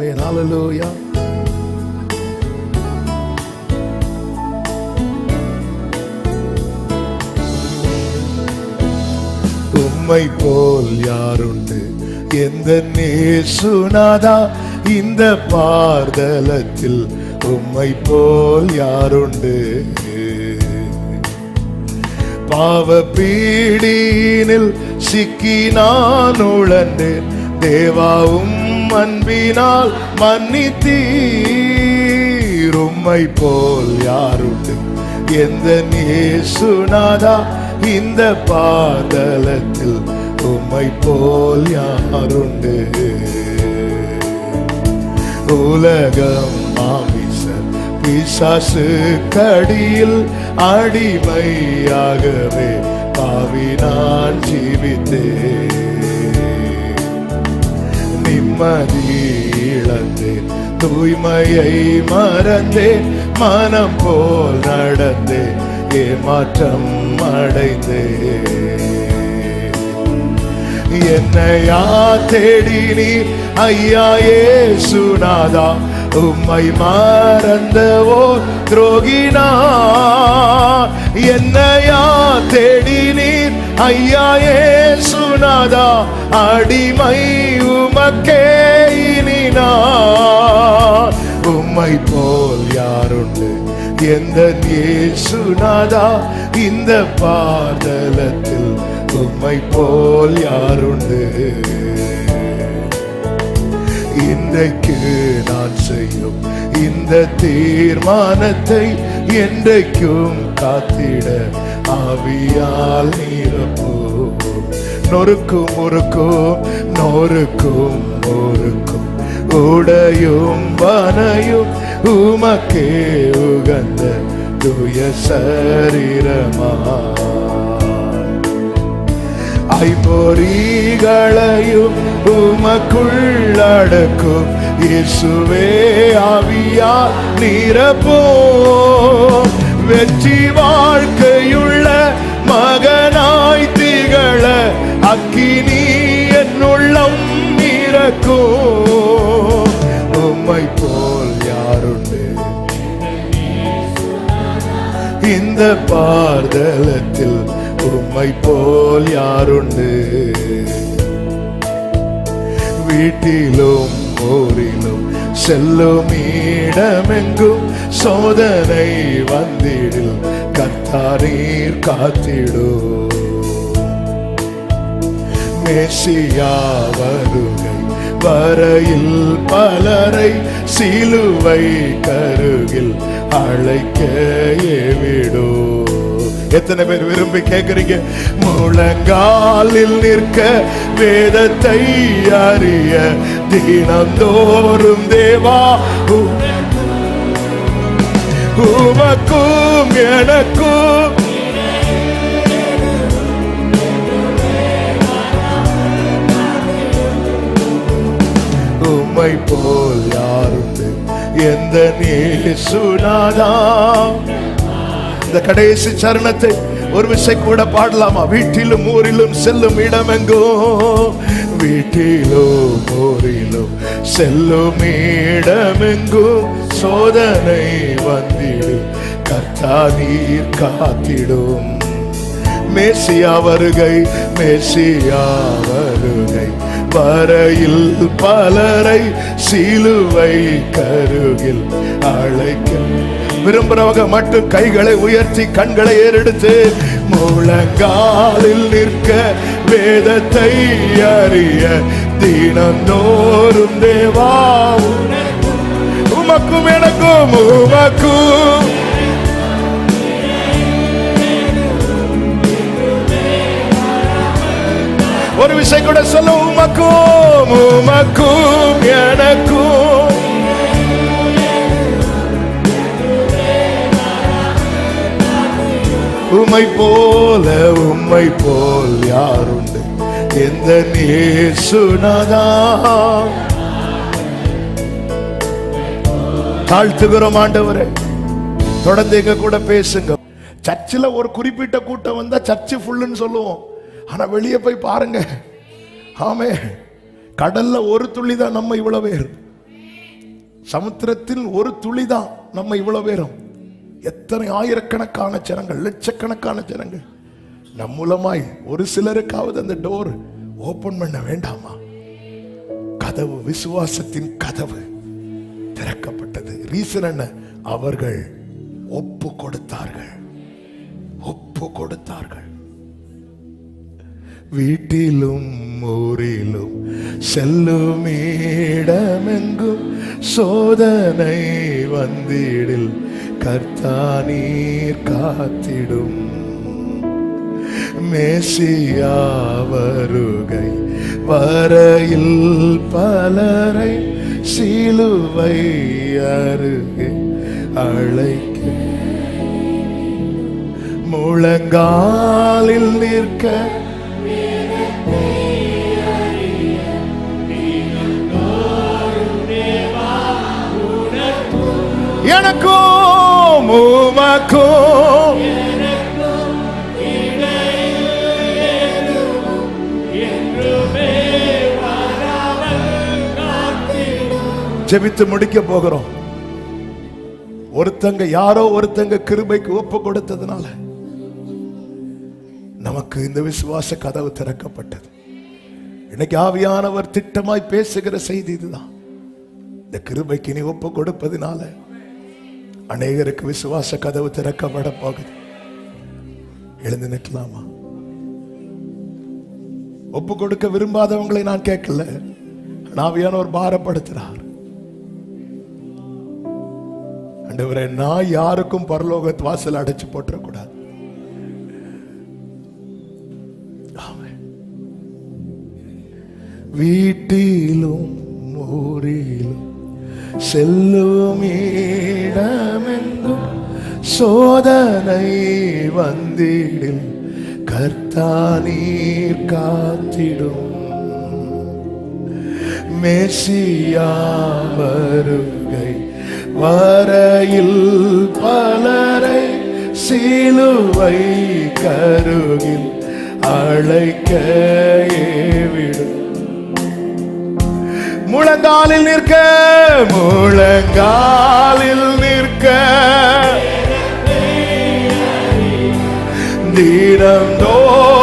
Amen. Hallelujah. உம்மை போல் யாருண்டு எந்த நேசுனாதா இந்த பார்தலத்தில் உம்மை போல் யாருண்டு பாவ பீடியினில் சிக்கி நான் உழண்டு தேவாவும் உம் அன்பினால் மன்னித்தீர் உம்மை போல் யாருண்டு? எந்த நேசுநாதா இந்த பாதலத்தில் உம்மை போல் யாருண்டு? உலகம் மாமிச பிசாசு கடியில் அடிமையாகவே பாவி நான் ஜீவித்தேன் நிம்மதி இழந்தேன் தூய்மையை மறந்தேன். மனம் போல் நடந்தேன். ஏமாற்றம் அடைந்தேன். என்னையா தேடி நீ? ஐயா சுனாதா உம்மை மறந்தவோ? துரோகினா? என்னையா தேடி நீர்? ஐயா சுனாதா அடிமை உமக்கே இனினா. உம்மை போல் யாருண்டு? எந்த இயேசுநாதா? இந்த பாதலத்தில் உம்மை போல் யாருண்டு? இன்றைக்கு நான் செய்யும் இந்த தீர்மானத்தை என்றைக்கும் காத்திட ஆவியால் நீரப்போ நொறுக்கும் முறுக்கும் நொறுக்கும் முறுக்கும். உடையும் வனையும் உமக்கே உகந்த தூய சரீரமா. ஐம்பொறிகளையும் உமக்குள்ளடக்கும் இயேசுவே ஆவியா நிரப்போ. வெற்றி அக்கினி என்னுள்ளம் இறக்கும். உம்மை போல் யாருண்டு? இந்த பார்தலத்தில் உம்மை போல் யாருண்டு? வீட்டிலும் ஊரிலும் செல்லும் இடமெங்கும் சோதனை வந்திடில். கத்தாரீர் காத்திடும். மேசியா வருகை வரையில் பலரை சிலுவை கருகில் அழைக்க ஏவிடோ எத்தனை பேர் விரும்பி கேட்குறீங்க முழங்காலில் நிற்க வேதத்தை அறிய தினந்தோறும் தேவா உமக்கும் எனக்கும் உம்மை போல் யாருண்டு எந்த நேசுநாதா இந்த கடைசி சரணத்தை ஒரு விசை கூட பாடலாமா? வீட்டிலும் ஊரிலும் செல்லும் இடமெங்கும் வீட்டிலும் ஊரிலும் செல்லும் இடமெங்கும் சோதனை வந்திடும் கர்த்தா நீர் காத்திடும். மேசியா வருகை மேசியா வருகை. வரையில் பலரை சிலுவை கருகில் அழைக்க விரும்புறவங்க மட்டும் கைகளை உயர்த்தி கண்களை ஏறெடுத்து முழங்காலில் நிற்க வேதத்தை அறிய தினந்தோறும் தேவா உமக்கும் எனக்கும் உமக்கும். விஷயம் கூட சொல்ல உமக்கும் உமக்கும் எனக்கும். உமை போல உம்மை போல் யாருண்டு? எந்த நேசுனதா தாழ்த்துகிறோம் ஆண்டவரே. தொடர்ந்து எங்க கூட பேசுங்க. சர்ச்சில் ஒரு குறிப்பிட்ட கூட்டம் வந்தா சர்ச்சு ஃபுல்லுன்னு சொல்லுவோம். ஆனால் வெளியே போய் பாருங்க. ஆமே கடல்ல ஒரு துளி தான் நம்ம இவ்வளவு பேர் சமுத்திரத்தில் ஒரு துளிதான் நம்ம இவ்வளவு பேரும். எத்தனை ஆயிரக்கணக்கான ஜனங்கள் லட்சக்கணக்கான ஜனங்கள். நம் மூலமாய் ஒரு சிலருக்காவது அந்த டோர் ஓபன் பண்ண வேண்டாமா? கதவு விசுவாசத்தின் கதவு திறக்கப்பட்டது. ரீசன் என்ன? அவர்கள் ஒப்பு கொடுத்தார்கள். ஒப்பு கொடுத்தார்கள். வீட்டிலும் ஊரிலும் செல்லும் இடமெங்கும் சோதனை வந்திடில் கர்த்தானீர் காத்திடும். மேசியா வருகை வரையில் பலரை சிலுவை அருகே அழைக்க. முழங்காலில் நிற்க எனக்கும் உமக்கும். ஜெபித்து முடிக்க போகிறோம். ஒருத்தங்க யாரோ ஒருத்தங்க கிருபைக்கு ஒப்பு கொடுத்ததுனால நமக்கு இந்த விசுவாச கதவு திறக்கப்பட்டது. இன்னைக்கு ஆவியானவர் திட்டமாய் பேசுகிற செய்தி இதுதான். இந்த கிருபைக்கு நீ ஒப்பு கொடுப்பதினால அநேகருக்கு விசுவாச கதவு திறக்கப்பட போகுது எழுந்து நிற்கலாமா? ஒப்பு கொடுக்க விரும்பாதவங்களை நான் கேட்கல. ஆவியானவர் பாரப்படுத்துறார். அண்டவரே நான் யாருக்கும் பரலோக வாசல் அடைச்சு போட்டுறக்கூடாது வீட்டிலும் ஊரிலும் செல்லும் இடமெங்கும் சோதனை வந்திடும். கர்த்தா நீர் காத்திடும். மேசியா வருகை வரையில் பலரை சிலுவை கருகில் அழைக்க ஏவிடும். முழங்காலில் நிற்க முழங்காலில் நிற்க. தீரந்தோறும்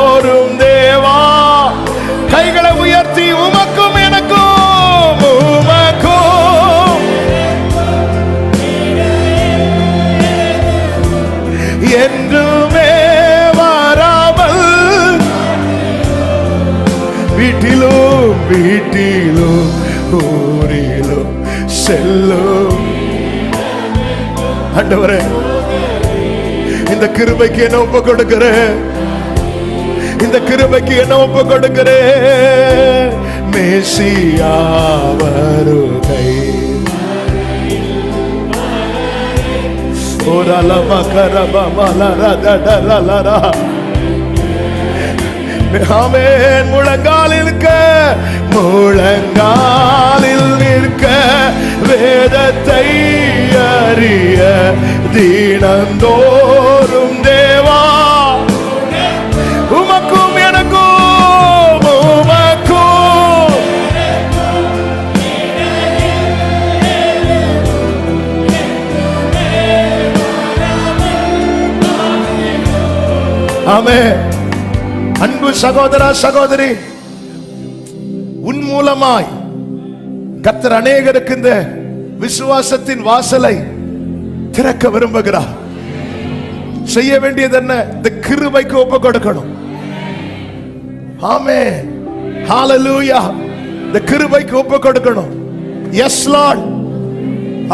ஊரிலும் செல்லும். ஆண்டவரே இந்த கிருபைக்கு என்ன ஒப்பு கொடுக்கிறேன்? இந்த கிருபைக்கு என்ன ஒப்பு கொடுக்கிறேன்? மேசியா வருகை. ஓரலம கரப மலரதடலரா ஆமேன். முழங்கால் இருக்க முழங்காலில் நிற்க வேதத்தை அறிய தீனந்தோறும் தேவா. உமக்கும் எனக்கும் உமக்கும். ஆமே அன்பு சகோதரா சகோதரி உன் மூலமாய் கர்த்தர் அநேகருக்கு இந்த விசுவாசத்தின் வாசலை திறக்க விரும்புகிறார். செய்ய வேண்டியது என்ன? இந்த கிருபைக்கு ஒப்பு கொடுக்கணும். ஆமே ஹalleluya இந்த கிருபைக்கு ஒப்பு கொடுக்கணும். எஸ் லார்ட்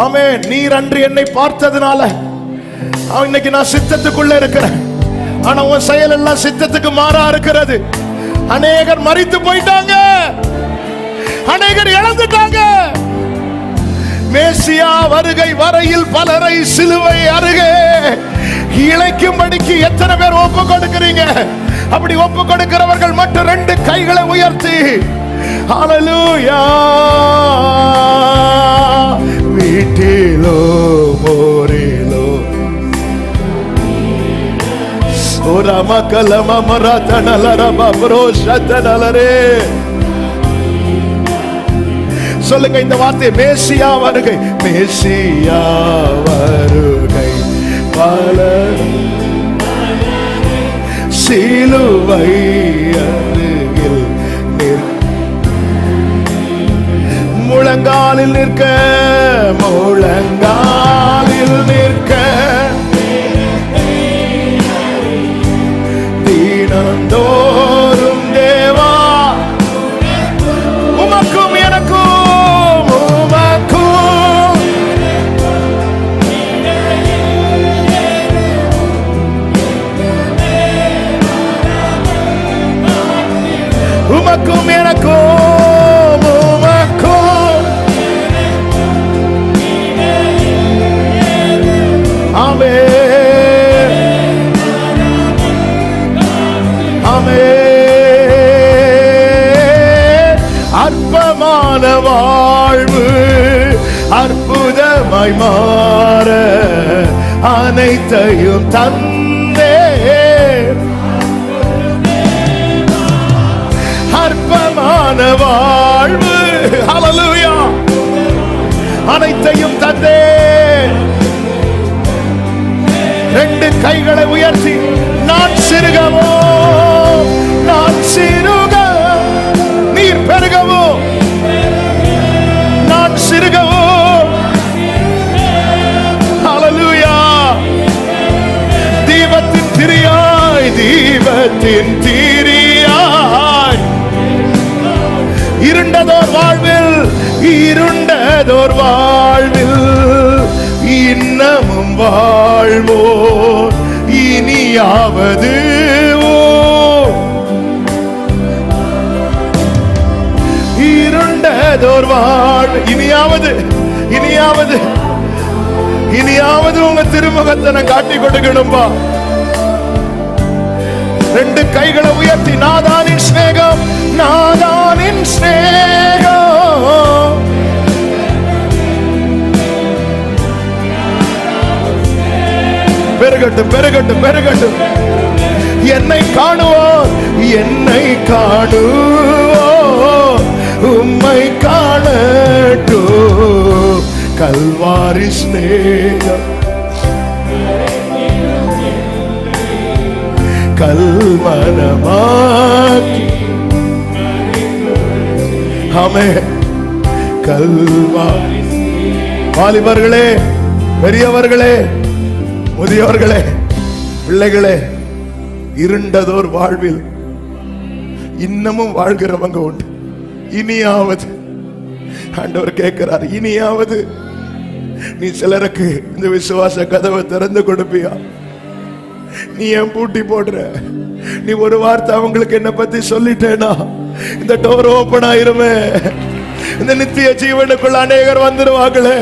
ஆமே நீர் அன்று என்னை பார்த்ததுனால. இன்னைக்கு நான் சித்தத்துக்குள்ள இருக்கிறேன். ஆனா உன் செயல் எல்லாம் சித்தத்துக்கு மாறா இருக்கிறது. அநேகர் மறித்து போயிட்டாங்க. அநேகர் இழந்துட்டாங்க. மேசியா வருகை வரையில் பலரை சிலுவை அருகே. இழைக்கும்படிக்கு எத்தனை பேர் ஒப்பு கொடுக்கிறீங்க? அப்படி ஒப்பு கொடுக்கிறவர்கள் மட்டும் ரெண்டு கைகளை உயர்த்தி அலலூயா வீட்டிலோ மோரிலோ ஓரம கலம மரதனலர பப்ரோ சதனலரே சொல்லுங்க இந்த வார்த்தை மேசியா வருகை. மேசியா வருகை. பல சிலுவை அருகில் முழங்காலில் நிற்க உமக்கும் எனக்கும் உமக்கும் ஆமென் ஆமென் அற்பமான வாழ்வு அற்புதமாய் மாற அனைத்தையும் தந்தே அனைத்தையும் தந்தே. ரெண்டு கைகளை உயர்த்தி நான் சிறுகவோ நான் சிறுக நீர் பெருகவோ. நான் சிறுகவோ. அலலுயா தீபத்தின் திரியாய் தீபத்தின் திரியாய். இருண்டதோர் வாழ்வே இருண்டதோர் வாழ்வில் இன்னமும் வாழ்வோ இனியாவது இருண்டதோர் வாழ். இனியாவது இனியாவது இனியாவது உங்க திருமுகத்தை நான் காட்டி கொடுக்கணும்பா. ரெண்டு கைகளை உயர்த்தி நாதானின் ஸ்நேகம் பெருகட்டும் பெருகட்டும் பெருகட்டும். என்னை காணுவோர் என்னை காணுவோ உம்மை காணட்டோ கல்வாரி ஸ்நேகம் கல்மனமாக்கி ஆமே. கல்வாரி வாலிபர்களே பெரியவர்களே முதியோர்களே பிள்ளைகளே இருண்டதோர் வாழ்வில் இன்னமும் வாழ்கிறவங்க உண்டு. இனியாவது ஆண்டவர் கேட்கிறார் இனியாவது நீ சிலருக்கு இந்த விசுவாச கதவை திறந்து கொடுப்பியா? நீ ஏன் பூட்டி போடுற? நீ ஒரு வார்த்தை அவங்களுக்கு என்ன பத்தி சொல்லிட்டேனா? இந்த டோர் ஓபன் ஆயிருமே. இந்த நித்திய ஜீவனுக்குள்ள அநேகர் வந்துருவாங்களே.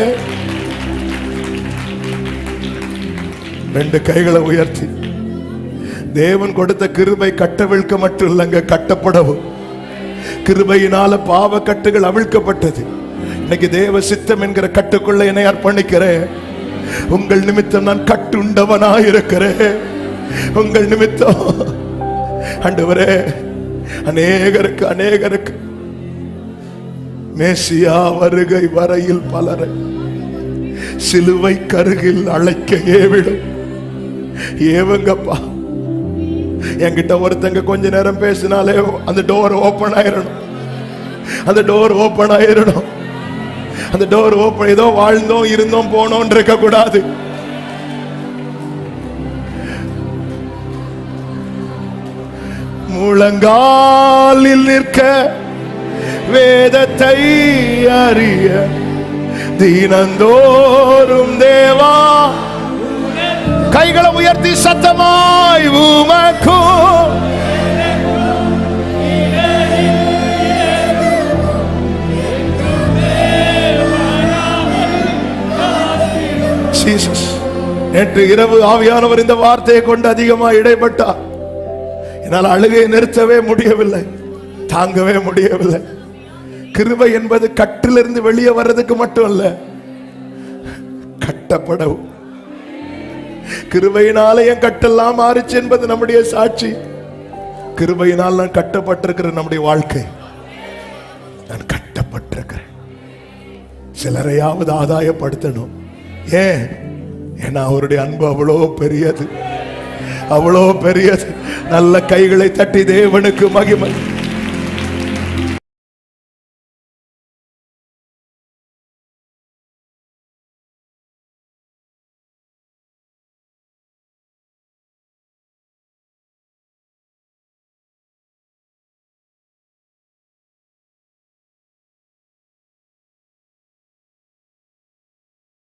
ரெண்டு கைகளை உயர்த்தி. தேவன் கொடுத்த கிருபை கட்டவிழ்க்க மட்டும் இல்லைங்க கட்டப்படவும். கிருபையினால பாவ கட்டுகள் அவிழ்க்கப்பட்டது. இன்னைக்கு தேவ சித்தம் என்கிற கட்டுக்குள்ள என்னை அர்ப்பணிக்கிறேன் உங்கள் நிமித்தம் நான் கட்டுண்டவனாயிருக்கிறேன். உங்கள் நிமித்தம். ஆண்டவரே அநேகருக்கு அநேகருக்கு. மேசியா வருகை வரையில் பலரை சிலுவை கருகில் அழைக்க ஏவிடும் ஏவுங்கப்பா. என்கிட்ட ஒருத்தங்க கொஞ்ச நேரம் பேசினாலே அந்த டோர் ஓபன் ஆயிரணும். அந்த டோர் ஓபன் ஆயிரணும். அந்த டோர் ஓபன் ஏதோ வாழ்ந்தோம் இருந்தோம் போனோம் இருக்க கூடாது முழங்காலில் நிற்க வேதத்தை அறிய தீனந்தோறும் தேவா கைகளை உயர்த்தி சத்தமாய் உமக்கும் நேற்று இரவு ஆவியானவர் இந்த வார்த்தையை கொண்டு அதிகமா இடைப்பட்டார். என்னால் அழுகையை நிறுத்தவே முடியவில்லை தாங்கவே முடியவில்லை. கிருபை என்பது கட்டிலிருந்து வெளியே வர்றதுக்கு மட்டும் அல்ல கட்டப்படவும். கிருபையினால என் கட்டெல்லாம் மாறுச்சு என்பது நம்முடைய சாட்சி. கிருபையினால் நான் கட்டப்பட்டிருக்கிற நம்முடைய வாழ்க்கை. நான் கட்டப்பட்டிருக்கிறேன். சிலரையாவது ஆதாயப்படுத்தணும். ஏன்? ஏன்னா அவருடைய அன்பு அவ்வளோ பெரியது. அவ்வளோ பெரியது. நல்ல கைகளை தட்டி தேவனுக்கு மகிமை.